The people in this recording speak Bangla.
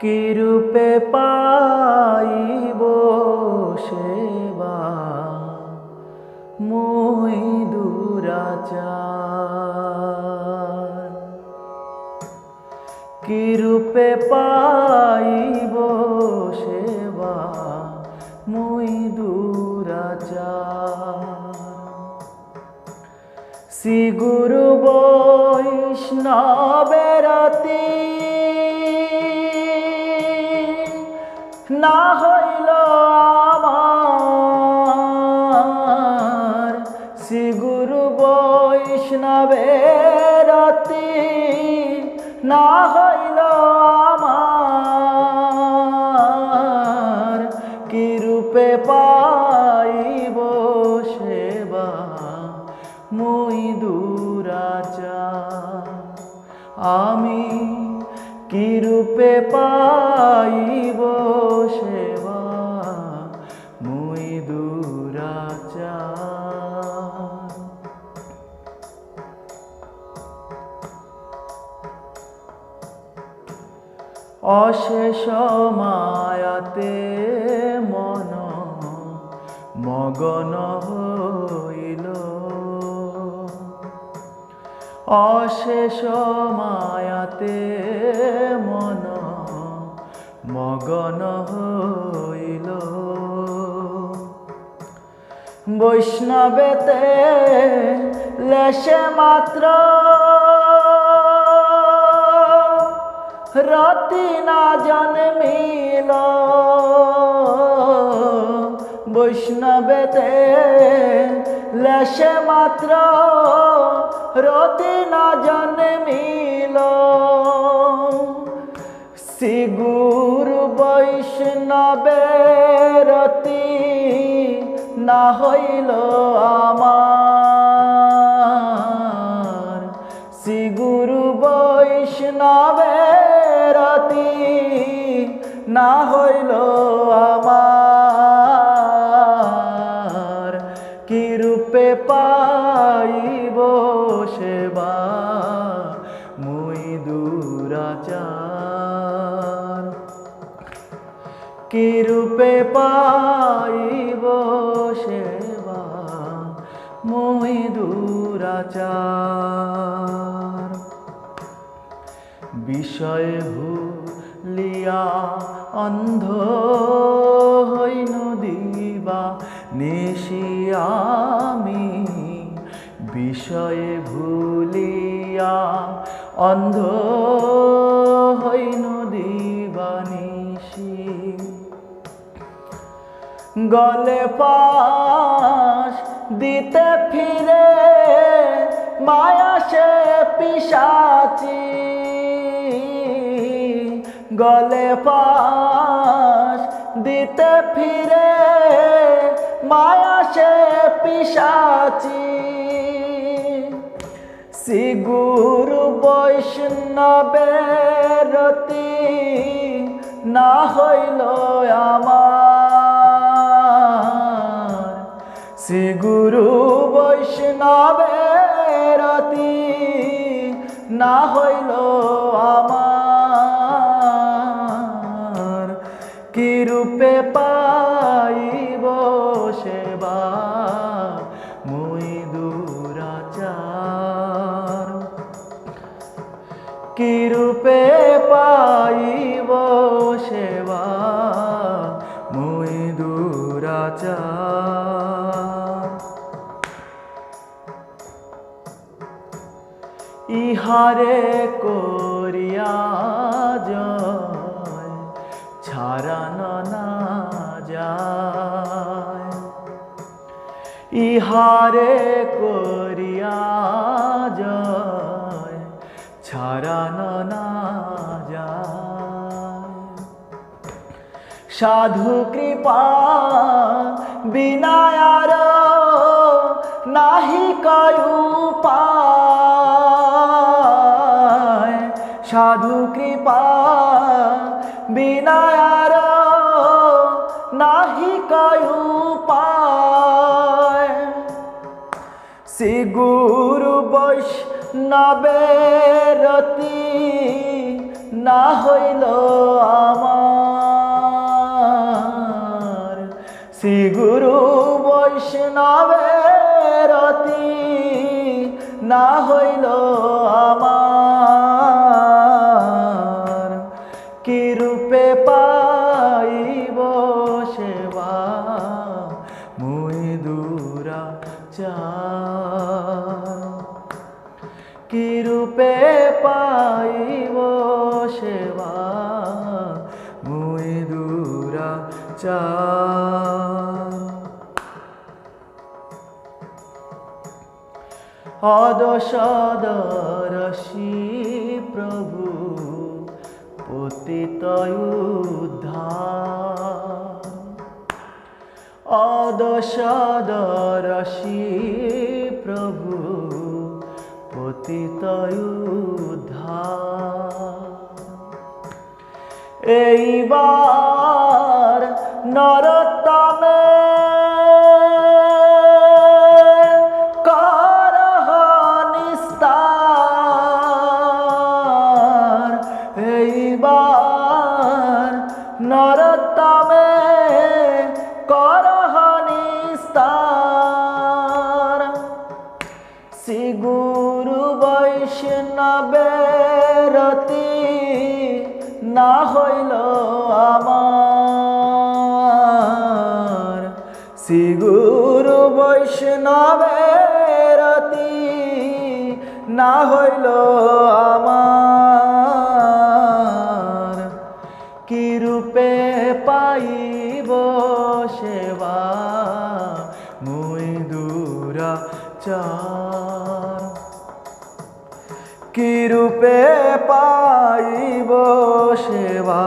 কিরূপে পাইব সেবা? মুই দুরাচার। কিরূপে পাইব সেবা? মুই দুরাচার। শ্রী গুরু বৈষ্ণবেরতি না হইল আমার। শ্রী গুরু বৈষ্ণবেরতি না হইল আমার। কি রূপে পাইব সেবা? মুই দুরাচার আমি কি রূপে পাইব দুরাচার অশেষ মায়াতে মন মগন হইল অশেষ মায়াতে মন মগন হইল বৈষ্ণবেতে লেশে মাত্র। রতি না জন্মিল বৈষ্ণবেতে লেশে মাত্র। রতি না জন্মিল শ্রীগুরু বৈষ্ণবেরতি না হইল আমার। শ্রীগুরু বৈষ্ণবেরতি না হইল আমার। কি রূপে পাইব সেবা? মুই দুরাচার। কি রূপে পাইব দুরাচার বিষয় ভুলিয়া অন্ধ হইন দিবা নিশিয়ামি বিষয়ে ভুলিয়া অন্ধ হইন দিবা নিশি। গলে পাশ দিতে ফিরে মায়া সে পিসাচি, গলে পাশ দিতে ফিরে। মায়া সে পিসাচি শ্রী গুরু বৈষ্ণবেরতি না হইল আমার। শ্রী গুরু কি রূপে পাইব সেবা? মুই দুরাচার। কি রূপে পাইব সেবা? মুই দুরাচার। ইহারে করিয়া ইহারে করিয়া জয় ছাড়ানো না যায়। সাধু কৃপা বিনায়ার নাহি কয়ু সাধু কৃপা বিনায়ার নাহি কয়ু পায়। শ্রী গুরু নবেরতি না হইল আমার। শ্রী গুরু বৈষ্ণবেরতি না হইল দূরা কি রূপে পাইব সেবা? মুই দূরা চা অদশদরশি প্রভু পতিত উদ্ধার অদশদরশি প্রভু পতিতয়ুধা এইবার নরতমে না হইল আমার। শ্রী বৈষ্ণবের না হইল কি রূপে পাইব সেবা?